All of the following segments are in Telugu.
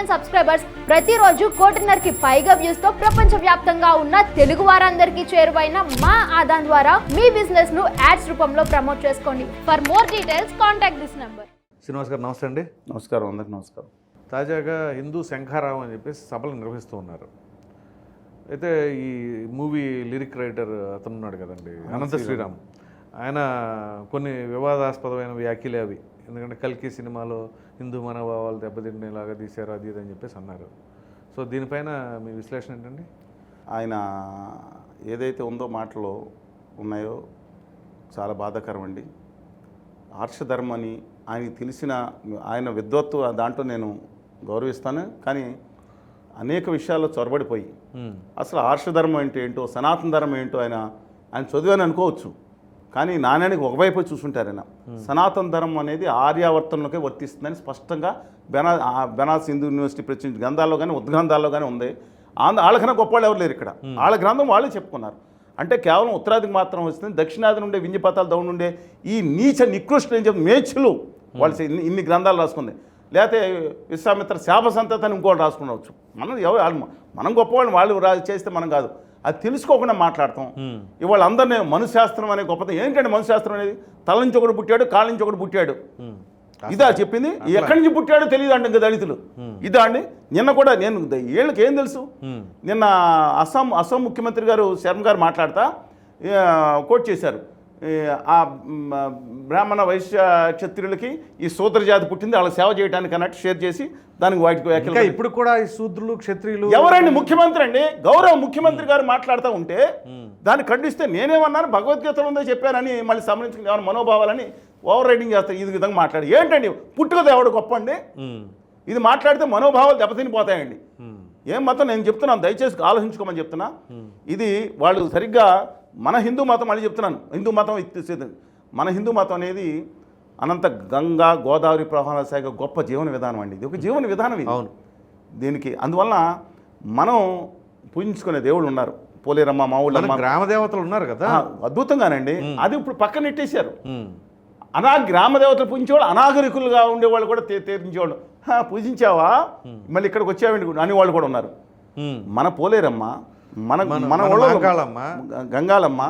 మిలియన్ సబ్స్క్రైబర్స్ ప్రతిరోజు కోటిన్నరకి పైగా వ్యూస్తో ప్రపంచ వ్యాప్తంగా ఉన్న తెలుగు వారందరికీ చేరువైన మా ఆదాన్ ద్వారా మీ బిజినెస్ను యాడ్స్ రూపంలో ప్రమోట్ చేసుకోండి. For more details contact this number Srinivas garu నమస్తే అండి. నమస్కారం అందరికి నమస్కారం. తాజాగా హిందూ శంఖారావం అని చెప్పేసి సభలు నిర్వహిస్తూ ఉన్నారు. అయితే ఈ మూవీ లిరిక్ రైటర్ అతను ఉన్నాడు కదండి అనంత శ్రీరామ్. ఆయన కొన్ని వివాదాస్పదమైన వ్యాఖ్యలే అవి. ఎందుకంటే కల్కి సినిమాలో హిందూ మనోభావాలు దెబ్బతిండేలాగా తీశారు అది ఇది అని చెప్పేసి అన్నారు. సో దీనిపైన మీ విశ్లేషణ ఏంటండి? ఆయన ఏదైతే ఉందో మాటలో ఉన్నాయో చాలా బాధాకరం అండి ఆర్షధర్మం అని ఆయనకి తెలిసిన ఆయన విద్వత్తు దాంట్లో నేను గౌరవిస్తాను. కానీ అనేక విషయాల్లో చొరబడిపోయి. అసలు ఆర్షధర్మం అంటే ఏంటో సనాతన ధర్మం ఏంటో ఆయన ఆయన చదివాని అనుకోవచ్చు. కానీ నాణ్యానికి ఒకవైపు చూసుంటారు ఆయన. సనాతన ధర్మం అనేది ఆర్యావర్తనలోకే వర్తిస్తుందని స్పష్టంగా బెనా బెనారస్ హిందూ యూనివర్సిటీ ప్రచురించిన గ్రంథాల్లో కానీ ఉద్గ్రంథాల్లో కానీ ఉంది. ఆంధ్ర వాళ్ళకన్నా గొప్ప వాళ్ళు ఎవరు లేరు ఇక్కడ. వాళ్ళ గ్రంథం వాళ్ళే చెప్పుకున్నారు. అంటే కేవలం ఉత్తరాదికి మాత్రం వస్తుంది దక్షిణాది నుండే వింజపతాలు దౌడు నుండే ఈ నీచ నికృష్టులు ఏం చెప్పి మేచులు వాళ్ళు ఇన్ని- గ్రంథాలు రాసుకుంది. లేకపోతే విశ్వామిత్ర శాప సంతతి అని ఇంకోటి రాసుకునవచ్చు మనం ఎవరు వాళ్ళు- మనం గొప్పవాళ్ళని వాళ్ళు చేస్తే మనం కాదు. అది తెలుసుకోకుండా మాట్లాడతాం. ఇవాళ అందరినీ మనుశాస్త్రం అనే గొప్పతనం. ఏంటంటే మనుశాస్త్రం అనేది? తల నుంచి ఒకటి పుట్టాడు కాళ్ళ నుంచి ఒకటి పుట్టాడు. ఇదా చెప్పింది? ఎక్కడి నుంచి పుట్టాడో తెలియదు అండి ఇంకా దళితులు. ఇదా అండి? నిన్న కూడా నేను వీళ్ళకి ఏం తెలుసు. నిన్న అస్సాం అస్సాం ముఖ్యమంత్రి గారు శర్మ గారు మాట్లాడతా కోట్ చేశారు. ఆ బ్రాహ్మణ వైశ్య క్షత్రియులకి ఈ శూద్ర జాతి పుట్టింది. వాళ్ళకి సేవ చేయడానికి అన్నట్టు షేర్ చేసి దానికి వాటికి ఇప్పుడు కూడా ఈ శూద్రులు క్షత్రియులు ఎవరండి ముఖ్యమంత్రి అండి? గౌరవ ముఖ్యమంత్రి గారు మాట్లాడుతూ ఉంటే దాన్ని ఖండిస్తే నేనేమన్నాను? భగవద్గీతలో ఉందో చెప్పానని మళ్ళీ సంబంధించిన ఏమైనా మనోభావాలని ఓవర్ రైడింగ్ చేస్తారు ఈ విధంగా మాట్లాడి. ఏంటండి? పుట్టుక దేవుడు గొప్ప అండి. ఇది మాట్లాడితే మనోభావాలు దెబ్బతినిపోతాయండి. ఏం మతం నేను చెప్తున్నాను దయచేసి ఆలోచించుకోమని చెప్తున్నా. ఇది వాళ్ళు సరిగ్గా మన హిందూ మతం మళ్ళీ చెప్తున్నాను. హిందూ మతం ఇచ్చేసేది మన హిందూ మతం అనేది అనంత గంగా గోదావరి ప్రవాహాల శాఖ గొప్ప జీవన విధానం అండి. ఇది ఒక జీవన విధానం ఇది. అవును. దీనికి అందువలన మనం పూజించుకునే దేవుళ్ళు ఉన్నారు. పోలేరమ్మ మన మావుళ్ళమ్మ. గ్రామ దేవతలు ఉన్నారు కదా. అద్భుతంగానండి. అది ఇప్పుడు పక్కన నెట్టేశారు. మ్మ్. అనా గ్రామ దేవతలు పూజించేవాళ్ళు అనాగరికులుగా ఉండేవాళ్ళు కూడా తే తీర్చేవాళ్ళు. "హా, పూజించావా? మళ్ళీ ఇక్కడికి వచ్చావండి అనేవాళ్ళు కూడా ఉన్నారు. మన పోలేరమ్మ మన మన- గంగాలమ్మ.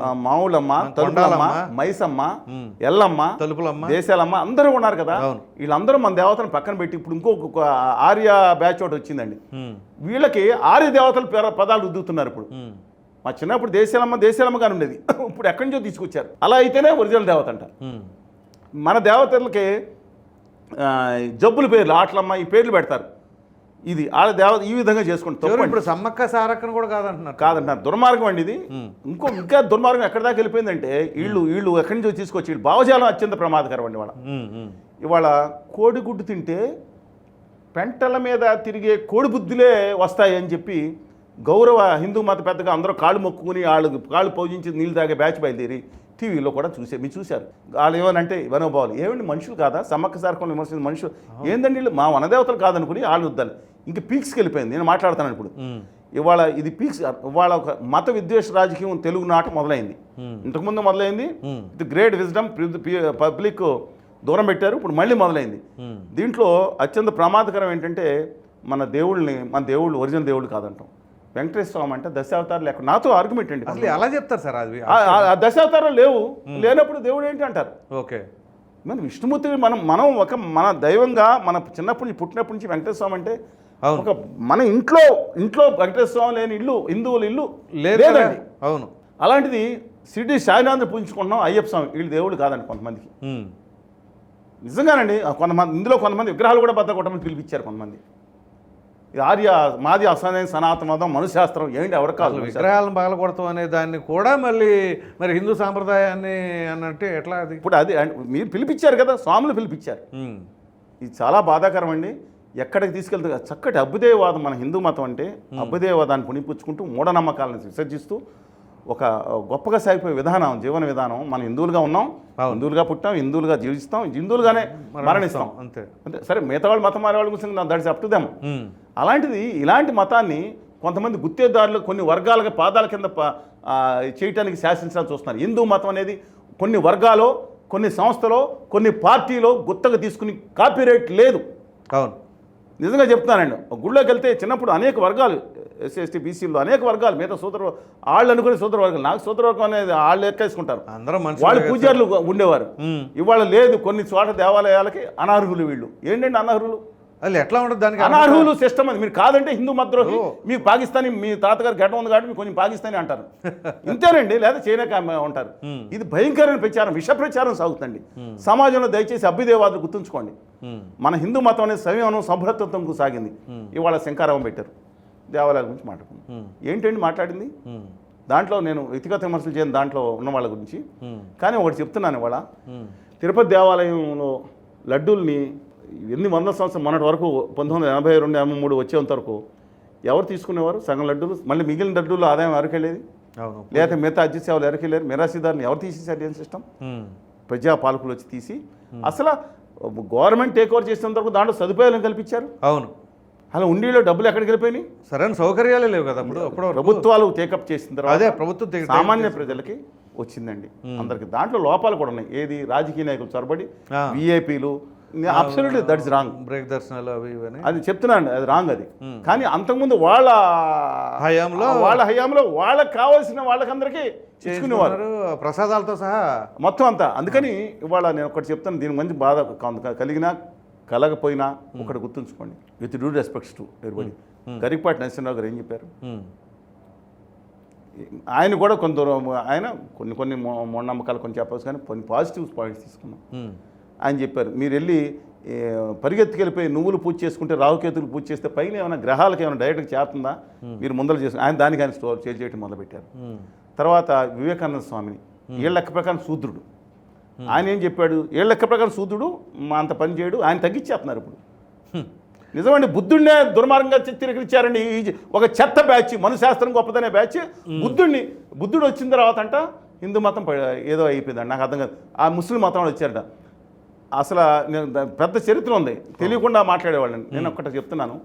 ఆ, మావులమ్మ తలుపులమ్మ. మైసమ్మ మ్మ్. ఎల్లమ్మ తలుపులమ్మ. దేశాలమ్మ అందరూ ఉన్నారు కదా. వీళ్ళందరూ మన దేవతను పక్కన పెట్టి ఇప్పుడు ఇంకో ఒక ఆర్య బ్యాచ్ ఒకటి వచ్చిందండి. వీళ్ళకి ఆర్య దేవతలు పదాలు రుద్దుతున్నారు ఇప్పుడు. మా చిన్నప్పుడు దేశాలమ్మ దేశాలమ్మగానే ఉండేది ఇప్పుడు ఎక్కడి నుంచో తీసుకొచ్చారు అలా అయితేనే ఒరిజినల్ దేవత మ్మ్. మన దేవతలకి జబ్బుల పేర్లు ఆటలమ్మ ఈ పేర్లు పెడతారు ఇది వాళ్ళ దేవత ఈ విధంగా చేసుకుంటారు. ఇప్పుడు సమ్మక్క సారక్కను కూడా కాదంటున్నారు. కాదంటారు దుర్మార్గం అండి ఇది. ఇంకో ఇంకా దుర్మార్గం ఎక్కడి దాకా వెళ్ళిపోయిందంటే వీళ్ళు వీళ్ళు ఎక్కడి నుంచో తీసుకొచ్చి వీళ్ళు భావజాలం అత్యంత ప్రమాదకరం అండి. మ్మ్. ఇవాళ కోడిగుడ్డు తింటే పెంటల మీద తిరిగే కోడి బుద్ధులే వస్తాయి అని చెప్పి గౌరవ హిందూ మత పెద్దగా అందరూ కాళ్ళు మొక్కుకుని వాళ్ళు కాళ్ళు పూజించి నీళ్ళు తాగే బ్యాచ్ బయలుదేరి టీవీలో కూడా చూసే మీరు చూశారు. వాళ్ళు ఏమనంటే వనోభావాలు ఏమండి మనుషులు కాదా? సమ్మక్క సారకం విమర్శించిన మనుషులు. ఏందండి వీళ్ళు? మా వనదేవతలు కాదనుకుని వాళ్ళు వద్దాలి. ఇంకా పీక్స్కి వెళ్ళిపోయింది. నేను మాట్లాడుతాను ఇప్పుడు. ఇవాళ ఇది పీక్స్ ఇవాళ ఒక మత విద్వేష రాజకీయం తెలుగు నాట మొదలైంది. ఇంతకుముందు మొదలైంది. ఇది గ్రేట్ విజ్డమ్ పబ్లిక్ దూరం పెట్టారు. ఇప్పుడు మళ్ళీ మొదలైంది. దీంట్లో అత్యంత ప్రమాదకరం ఏంటంటే మన దేవుళ్ళని మన దేవుళ్ళు ఒరిజినల్ దేవుళ్ళు కాదంటాం. వెంకటేశ్వర స్వామి అంటే దశావతారాలు లేక నాతో ఆర్గ్యుమెంట్ అండి. అసలు ఎలా చెప్తారు సార్ అది? దశావతారాలు లేవు. లేనప్పుడు దేవుడు ఏంటి అంటారు? ఓకే. మన విష్ణుమూర్తి మనం మనం ఒక మన దైవంగా మన చిన్నప్పటి నుంచి పుట్టినప్పటి నుంచి వెంకటేశ్వర స్వామి అంటే. ఒక మన ఇంట్లో ఇంట్లో వెంకటేశ్వర స్వామి లేని ఇల్లు హిందువుల ఇల్లు? లేదండి. అవును. అలాంటిది షిరిడి సాయినాథ్ పూజించుకుంటున్నాం అయ్యప్ప స్వామి. వీళ్ళు దేవుడు కాదండి కొంతమందికి. నిజంగానండి కొంతమంది ఇందులో కొంతమంది విగ్రహాలు కూడా బద్ద కొట్టమని పిలిపించారు కొంతమంది. ఇది ఆర్య మాది అసలైన సనాతన మతం మనుశాస్త్రం ఏంటి ఎవరు కాదు విగ్రహాలను పగలగొడతాం అనే దాన్ని కూడా మళ్ళీ మరి హిందూ సాంప్రదాయాన్ని అన్నట్టు ఎట్లా అది? ఇప్పుడు అది మీరు పిలిపించారు కదా స్వాములు పిలిపించారు. ఇది చాలా బాధాకరం అండి ఎక్కడికి తీసుకెళ్తే చక్కటి అభ్యుదయవాదం మన హిందూ మతం అంటే అభ్యుదయవాదాన్ని పుణిపుచ్చుకుంటూ మూఢనమ్మకాలను విసర్జిస్తూ ఒక గొప్పగా సాగిపోయే విధానం జీవన విధానం. మనం హిందువులుగా ఉన్నాం. హిందువులుగా పుట్టాం హిందువులుగా జీవిస్తాం హిందువులుగానే మరణిస్తాం. అంతే. అంతే. సరే మిగతా వాళ్ళు మతం మారే వాళ్ళ గురించి that's up to them hmm. అలాంటిది ఇలాంటి మతాన్ని కొంతమంది గుత్తేదారులు కొన్ని వర్గాలుగా పాదాల కింద చేయటానికి శాసించాలని చూస్తున్నారు. హిందూ మతం అనేది కొన్ని వర్గాలో కొన్ని సంస్థలో కొన్ని పార్టీలో గుత్తగా తీసుకుని కాపీరైట్ లేదు. అవును. నిజంగా చెప్తానండి ఒక గుళ్ళోకి వెళ్తే చిన్నప్పుడు అనేక వర్గాలు ఎస్సీ ఎస్టీ బీసీలో అనేక వర్గాలు మిగతా సూత్ర వాళ్ళు అనుకునే సూత్ర వర్గాలు. నాకు సూత్ర వర్గం అనేది వాళ్ళు ఎక్కేసుకుంటారు. వాళ్ళు పూజారులు ఉండేవారు. ఇవాళ లేదు కొన్ని చోట దేవాలయాలకి అనర్హులు వీళ్ళు. ఏంటండి అనర్హులు? అది ఎట్లా ఉంటుంది దానికి అనర్హులు సిస్టమ్ అది మీరు కాదంటే హిందూ మద్రోహి. మీకు పాకిస్తానీ మీ తాతగారు గడ్డ ఉంది కాబట్టి మీకు కొంచెం పాకిస్తానీ అంటారు ఇంతేనండి లేదా చైనా ఉంటారు. ఇది భయంకరమైన ప్రచారం విష ప్రచారం సాగుతుంది సమాజంలో దయచేసి అభ్యుదేవాదులు గుర్తుంచుకోండి. మన హిందూ మతం అనేది సంయమనం సంభ్రతత్వంకు సాగింది ఇవాళ శంకారావం పెట్టారు దేవాలయాల గురించి మాట్లాడుకున్నాం ఉమ్. ఏంటండి మాట్లాడింది. దాంట్లో నేను వ్యక్తిగత విమర్శలు చేయను దాంట్లో ఉన్న వాళ్ళ గురించి. కానీ ఒకటి చెప్తున్నాను ఇవాళ. తిరుపతి దేవాలయంలో లడ్డూల్ని ఎన్ని వందల సంవత్సరం మొన్నటి వరకు పంతొమ్మిది వందల ఎనభై రెండు ఎనభై మూడు వచ్చేంత వరకు ఎవరు తీసుకునేవారు? సగం లడ్డూలు? మళ్ళీ మిగిలిన లడ్డూలు ఆదాయం ఎవరికి వెళ్ళేది? అవును. లేకపోతే మిగతా అర్జీ సేవలు ఎవరికి వెళ్ళారు? మిరాసీదారుని ఎవరు తీసేసారు ఏం సిస్టమ్. ప్రజా పాలకులు వచ్చి తీసి అసలు గవర్నమెంట్ టేక్ ఓవర్ చేసినంత వరకు దాంట్లో సదుపాయాలను కల్పించారు? అవును. అలా ఉండీలో డబ్బులు ఎక్కడికి వెళ్ళిపోయినాయి? సరైన సౌకర్యాలే లేవు కదా అప్పుడు అప్పుడు ప్రభుత్వాలు టేకప్ చేసిన తర్వాత అదే ప్రభుత్వం సామాన్య ప్రజలకి వచ్చిందండి. అందరికి దాంట్లో లోపాలు కూడా ఉన్నాయి. ఏది రాజకీయ నాయకులు చొరబడి. విఐపీలు absolutely that is wrong break దర్శనాలు అవి ఇవని అది చెప్తున్నాను అది రాంగ్ అది. కానీ అంతకుముందు వాళ్ళ హయాంలో వాళ్ళ హయాంలో వాళ్ళకి కావాల్సిన వాళ్ళకందరికీ ఇచ్చుకునేవారు. ప్రసాదాలతో సహా. మొత్తం అంతా. అందుకని ఇవాళ నేను ఒకటి చెప్తాను దీని మంచి బాధ కలిగినా కలగపోయినా ఒకటి గుర్తుంచుకోండి. With due respects to everybody Garikapati Narasimharao garu ఏం చెప్పారు? ఉమ్. ఆయన కూడా కొంత ఆయన కొన్ని కొన్ని మూఢనమ్మకాలు కొన్ని చెప్పవచ్చు కానీ కొన్ని పాజిటివ్ పాయింట్స్ తీసుకున్నాం. ఆయన చెప్పారు. మీరు వెళ్ళి పరిగెత్తుకెళ్ళిపోయి నువ్వులు పూజ చేసుకుంటే రావుకేతులు పూజ చేస్తే పైన ఏమైనా గ్రహాలకు ఏమైనా డైరెక్ట్గా చేరుతుందా? మీరు ముందర చేసు ఆయన దానికి ఆయన స్టోర్ చేసి చేయడం మొదలుపెట్టారు. తర్వాత వివేకానంద స్వామిని ఏళ్ళ లెక్క ప్రకారం శూద్రుడు. ఆయన ఏం చెప్పాడు? ఏళ్ళ లెక్క ప్రకారం శూద్రుడు మా అంత పని చేయడు ఆయన తగ్గించేస్తున్నారు ఇప్పుడు. నిజమండి బుద్ధుడినే దుర్మార్గంగా జ- ఒక చెత్త బ్యాచ్ మనుశాస్త్రం గొప్పదనే బ్యాచ్ బుద్ధుడిని బుద్ధుడు వచ్చిన తర్వాత అంట హిందూ మతం ఏదో అయిపోయిందండి నాకు అర్థం కాదు. ఆ ముస్లిం మతం వాళ్ళు వచ్చారట. అసలు నేను పెద్ద చరిత్ర ఉంది. తెలియకుండా మాట్లాడేవాళ్ళని నేను. ఒక్కటి చెప్తున్నాను.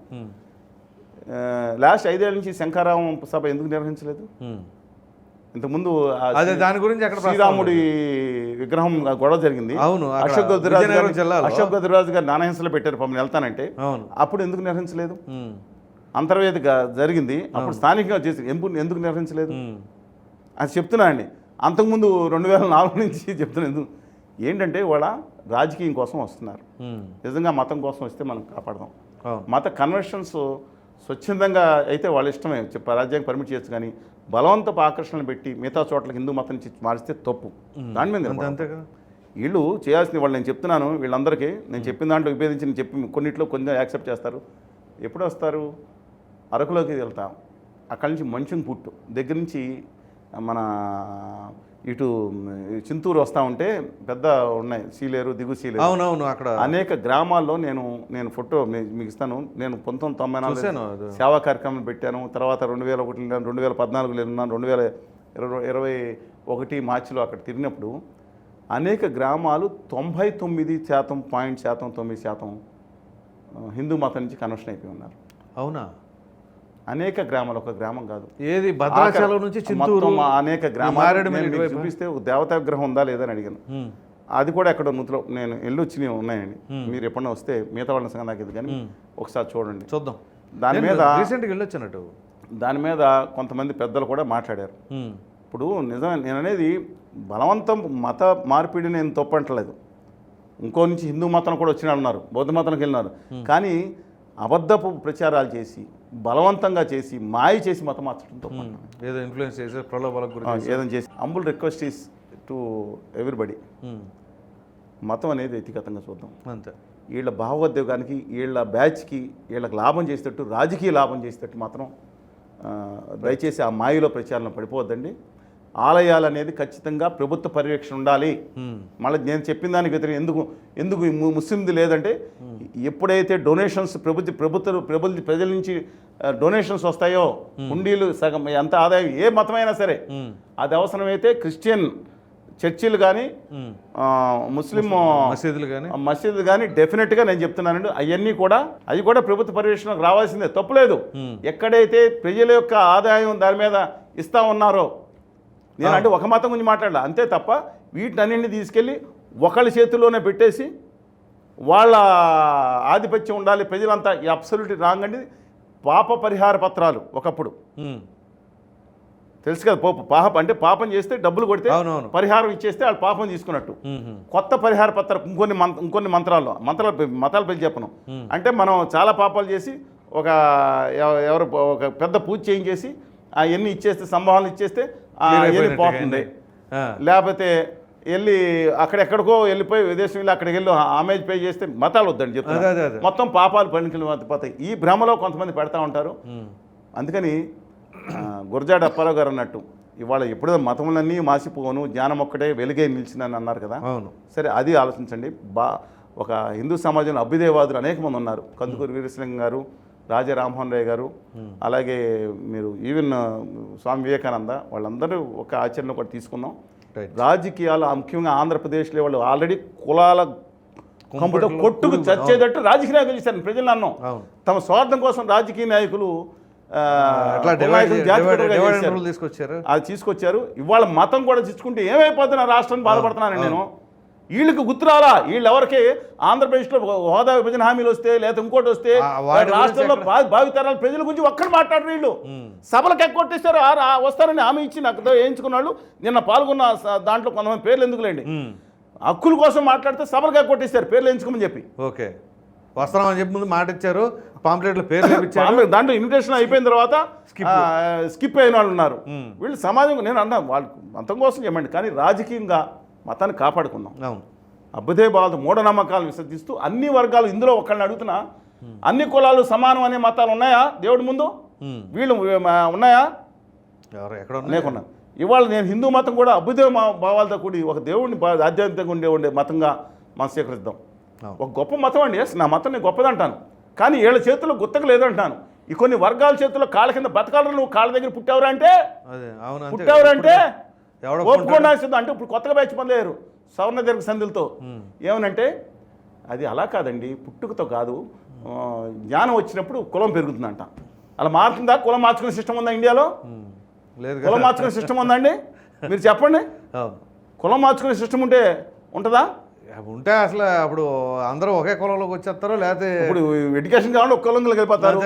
లాస్ట్ ఐదేళ్ళ నుంచి శంకారావం సభ ఎందుకు నిర్వహించలేదు. ఇంతకుముందు దాని గురించి అక్కడ శ్రీరాముడి విగ్రహం గొడవ జరిగింది. అవును, అశోక్ జిల్లాలో. అశోక్ గారు నానహింసలు పెట్టారు పాపం వెళ్తానంటే అప్పుడు ఎందుకు నిర్వహించలేదు? ఉమ్. అంతర్వేదిక జరిగింది. అప్పుడు స్థానికంగా చేసి ఎందుకు నిర్వహించలేదు. అది చెప్తున్నా అండి అంతకుముందు రెండు వేల నాలుగు నుంచి చెప్తున్నా ఎందుకు? ఏంటంటే వాళ్ళ రాజకీయం కోసం వస్తున్నారు. నిజంగా మతం కోసం వస్తే మనం కాపాడదాం. మత కన్వర్షన్స్ స్వచ్ఛందంగా అయితే వాళ్ళ ఇష్టమే. చెప్ప రాజ్యాంగం పర్మిట్ చేయొచ్చు కానీ బలవంతపు ఆకర్షణలు పెట్టి మిగతా చోట్లకి హిందూ మతం నుంచి మారిస్తే తప్పు. దాని మీద వీళ్ళు చేయాల్సింది వాళ్ళు నేను చెప్తున్నాను వీళ్ళందరికీ. నేను చెప్పిన దాంట్లో విభేదించి నేను చెప్పి కొన్నిట్లో కొంచెం యాక్సెప్ట్ చేస్తారు. ఎప్పుడు వస్తారు? అరకులోకి వెళ్తాం. అక్కడి నుంచి మంచం పుట్టు. దగ్గర నుంచి మన ఇటు చింతూరు వస్తూ ఉంటే పెద్ద ఉన్నాయి. సీలేరు దిగు సీలేరు. అవునవును అక్కడ. అనేక గ్రామాల్లో నేను నేను ఫోటో మీకు ఇస్తాను నేను పంతొమ్మిది తొంభై నాలుగు. సేవా కార్యక్రమం పెట్టాను. తర్వాత రెండు వేల ఒకటి రెండు వేల పద్నాలుగులో ఉన్నాను. రెండు వేల ఇరవై ఇరవై ఒకటి మార్చిలో అక్కడ తిరిగినప్పుడు అనేక గ్రామాలు తొంభై తొమ్మిది శాతం పాయింట్ శాతం తొమ్మిది శాతం హిందూ మతం నుంచి కన్వర్షన్ అయిపోయి ఉన్నారు. అవునా? అనేక గ్రామాలు ఒక గ్రామం కాదు. ఏది? భద్రాచలం నుంచి చింతూరు మొత్తం అనేక గ్రామాలు? చూపిస్తే ఒక దేవతా విగ్రహం ఉందా లేదని అడిగాను. అది కూడా ఎక్కడ నూతులో నేను ఎల్లు వచ్చినవి ఉన్నాయండి. మీరు ఎప్పుడన్నా వస్తే మిగతా వాళ్ళ సంగతి నాకు ఇది కానీ ఒకసారి చూడండి. చూద్దాం. దాని మీద రీసెంట్గా వెళ్ళొచ్చినట్టు దాని మీద కొంతమంది పెద్దలు కూడా మాట్లాడారు. ఇప్పుడు నిజమే నేను అనేది బలవంతం మత మార్పిడి నేను తప్పంటలేదు ఇంకో నుంచి హిందూ మతం కూడా వచ్చిన ఉన్నారు బౌద్ధ మతానికి వెళ్ళినారు. కానీ అబద్ధపు ప్రచారాలు చేసి బలవంతంగా చేసి మాయ చేసి మతం మార్చడం తప్పు ఉమ్. ఏదో ఇన్ఫ్లుయెన్స్ చేసే ప్రలోభాలకు ఏదైనా చేసి humble request is to everybody. మతం అనేది వ్యక్తిగతంగా చూద్దాం. అంతే. వీళ్ళ భావోద్వేగానికి వీళ్ళ బ్యాచ్కి వీళ్ళకి లాభం చేసేటట్టు రాజకీయ లాభం చేసేటట్టు మాత్రం దయచేసి ఆ మాయలో ప్రచారంలో పడిపోవద్దండి. ఆలయాలు అనేది ఖచ్చితంగా ప్రభుత్వ పర్యవేక్షణ ఉండాలి. మళ్ళీ నేను చెప్పిన దానికి వ్యతిరేకం ఎందుకు ఎందుకు ముస్లింది లేదంటే ఎప్పుడైతే డొనేషన్స్ ప్రభుత్వ ప్రభుత్వ ప్రభుత్వ ప్రజల నుంచి డొనేషన్స్ వస్తాయో హుండీలు సగం ఎంత ఆదాయం ఏ మతమైనా సరే. అది అవసరమైతే క్రిస్టియన్ చర్చిలు కానీ. ముస్లిం మసీదులు కానీ ఆ మసీదు కానీ డెఫినెట్గా నేను చెప్తున్నానండి. అవన్నీ కూడా అవి కూడా ప్రభుత్వ పర్యవేక్షణకు రావాల్సిందే. తప్పులేదు. ఎక్కడైతే ప్రజల యొక్క ఆదాయం దాని మీద ఇస్తా ఉన్నారో నేను అంటే ఒక మతం గురించి మాట్లాడాల. అంతే తప్ప వీటన్నింటిని తీసుకెళ్ళి ఒకళ్ళ చేతుల్లోనే పెట్టేసి వాళ్ళ ఆధిపత్యం ఉండాలి ప్రజలంతా ఈ అబ్సల్యూట్ రాంగ్ అండి. పాప పరిహార పత్రాలు ఒకప్పుడు. తెలుసు కదా పోపు పాప అంటే పాపం చేస్తే డబ్బులు కొడితే. పరిహారం ఇచ్చేస్తే వాళ్ళు పాపం తీసుకున్నట్టు. కొత్త పరిహార పత్రం ఇంకొన్ని మంత ఇంకొన్ని మంత్రాల్లో మంత్రాలు మతాలు పెట్టి చెప్పను. అంటే మనం చాలా పాపాలు చేసి ఒక ఎవ- ఎవరు ఒక పెద్ద పూజ చేయించేసి ఆ ఎన్ని ఇచ్చేస్తే సంభావనలు ఇచ్చేస్తే ఆ Clear ఎన్ని అయిపోయినట్టుగా పోతుంది. ఆ. లేకపోతే వెళ్ళి అక్కడెక్కడికో వెళ్ళిపోయి విదేశం వెళ్ళి అక్కడికి వెళ్ళి ఆమెజ్ పే చేస్తే మతాలు వద్దండి అదే. మొత్తం పాపాలు పనికి పోతాయి. ఈ భ్రమలో కొంతమంది పెడతా ఉంటారు. అందుకని గురజాడ అప్పారావు గారు అన్నట్టు ఇవాళ ఎప్పుడో మతములన్నీ మాసిపోను జ్ఞానం ఒక్కటే వెలుగే నిలిచిందని అన్నారు కదా. అవును. సరే అది ఆలోచించండి. బా ఒక హిందూ సమాజంలో అభ్యుదయవాదులు అనేక మంది ఉన్నారు. కందుకూరి వీరేశలింగం గారు రాజా రామ్మోహన్ రాయ్ గారు అలాగే మీరు ఈవెన్ స్వామి వివేకానంద వాళ్ళందరూ ఒక ఆచరణ కూడా తీసుకున్నాం రాజకీయాలు ముఖ్యంగా ఆంధ్రప్రదేశ్లో వాళ్ళు ఆల్రెడీ కులాల కుంపట్లో కొట్టుకు చచ్చేటట్టు రాజకీయ నాయకులు చేశారు ప్రజలు అన్నాం తమ స్వార్థం కోసం రాజకీయ నాయకులు తీసుకొచ్చారు? అది తీసుకొచ్చారు. ఇవాళ మతం కూడా తెచ్చుకుంటే ఏమైపోతున్నా రాష్ట్రాన్ని బాధపడుతున్నాను నేను. వీళ్ళకి గుర్తురాలా? వీళ్ళు ఎవరికి ఆంధ్రప్రదేశ్లో హోదా విభజన హామీలు వస్తే లేదా ఇంకోటి వస్తే రాష్ట్రంలో భావితరాల ప్రజల గురించి ఒక్కరు మాట్లాడరు వీళ్ళు. సభలకు ఆ వస్తారని హామీ ఇచ్చి నాకు వేయించుకున్న వాళ్ళు నిన్న పాల్గొన్న దాంట్లో కొంతమంది పేర్లు ఎందుకులేండి. హక్కుల కోసం మాట్లాడితే సభలకు ఎక్కొట్టేస్తారు పేర్లు ఎంచుకోమని చెప్పి. ఓకే. వస్తున్నామని చెప్పి ముందు మాట ఇచ్చారు పాంప్లెట్లు పేర్లు దాంట్లో ఇన్విటేషన్ అయిపోయిన తర్వాత స్కిప్. అయిన వాళ్ళు ఉన్నారు. వీళ్ళు సమాజం నేను అన్నా వాళ్ళు మతం కోసం చేయమండి కానీ రాజకీయంగా మతాన్ని కాపాడుకున్నాం అవును. అభ్యుదయ బాధ మూఢనమ్మకాలను విసర్జిస్తూ అన్ని వర్గాలు ఇందులో ఒకళ్ళని అడుగుతున్నా అన్ని కులాలు సమానం అనే మతాలు ఉన్నాయా? దేవుడి ముందు. వీళ్ళు ఉన్నాయా? ఎక్కడ? లేకున్నా. ఇవాళ నేను హిందూ మతం కూడా అభ్యుదయ భావాలతో కూడి ఒక దేవుడిని ఆధ్యాత్మికంగా ఉండే ఉండే మతంగా మనం స్వీకరిద్దాం. ఒక గొప్ప మతం అండి. ఎస్ నా మతం నేను గొప్పదంటాను. కానీ వీళ్ళ చేతుల్లో గుత్తకు లేదంటాను. ఈ కొన్ని వర్గాల చేతుల్లో కాళ్ళ కింద బతకాలను నువ్వు కాళ్ళ దగ్గర పుట్టావురా అంటే? అదే అవును సిద్ధం అంటే ఇప్పుడు కొత్తగా బ్యాచ్ పొందలేరు సవర్ణ దీర్ఘ సంధులతో. ఏమనంటే అది అలా కాదండి పుట్టుకతో కాదు. జ్ఞానం వచ్చినప్పుడు కులం పెరుగుతుందంట. అలా మారుతుందా? కులం మార్చుకునే సిస్టమ్ ఉందా ఇండియాలో. లేదు కులం మార్చుకునే సిస్టమ్ ఉందండి మీరు చెప్పండి. కులం మార్చుకునే సిస్టమ్ ఉంటే ఉంటుందా? ఉంటే అసలు అప్పుడు అందరూ ఒకే కులంలోకి వచ్చేస్తారో లేకపోతే ఇప్పుడు ఎడ్యుకేషన్ కావాలంటే ఒక్క కులంలోకి వెళ్ళిపోతారు.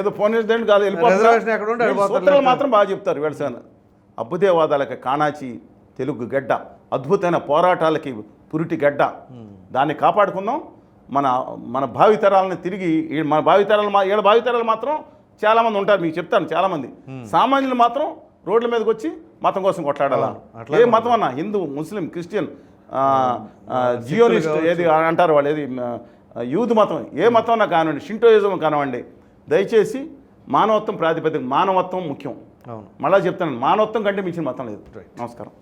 ఏదో ఫోన్ కాదు వెళ్ళిపోతారు. మాత్రం బాగా చెప్తారు వ్యవసాయం అభ్యుదయవాదాలకి కాణాచి తెలుగు గడ్డ అద్భుతమైన పోరాటాలకి పురిటి గడ్డ. దాన్ని కాపాడుకుందాం. మన మన భావితరాలను తిరిగి మన భావితరాలు మా ఏళ్ళ భావితరాలు మాత్రం చాలామంది ఉంటారు. మీకు చెప్తాను చాలామంది. సామాన్యులు మాత్రం రోడ్ల మీదకి వచ్చి మతం కోసం కొట్లాడాలా? ఏ మతం అన్నా హిందూ ముస్లిం క్రిస్టియన్ జియోనిస్ట్ ఏది అంటారు వాళ్ళు? ఏది యూదు మతం ఏ మతం అన్నా కానివ్వండి షింటోయిజం కానివ్వండి దయచేసి మానవత్వం ప్రాతిపదిక మానవత్వం ముఖ్యం. అవును. మళ్ళా చెప్తాను మానవత్వం కంటే మించిన మతం లేదు. నమస్కారం.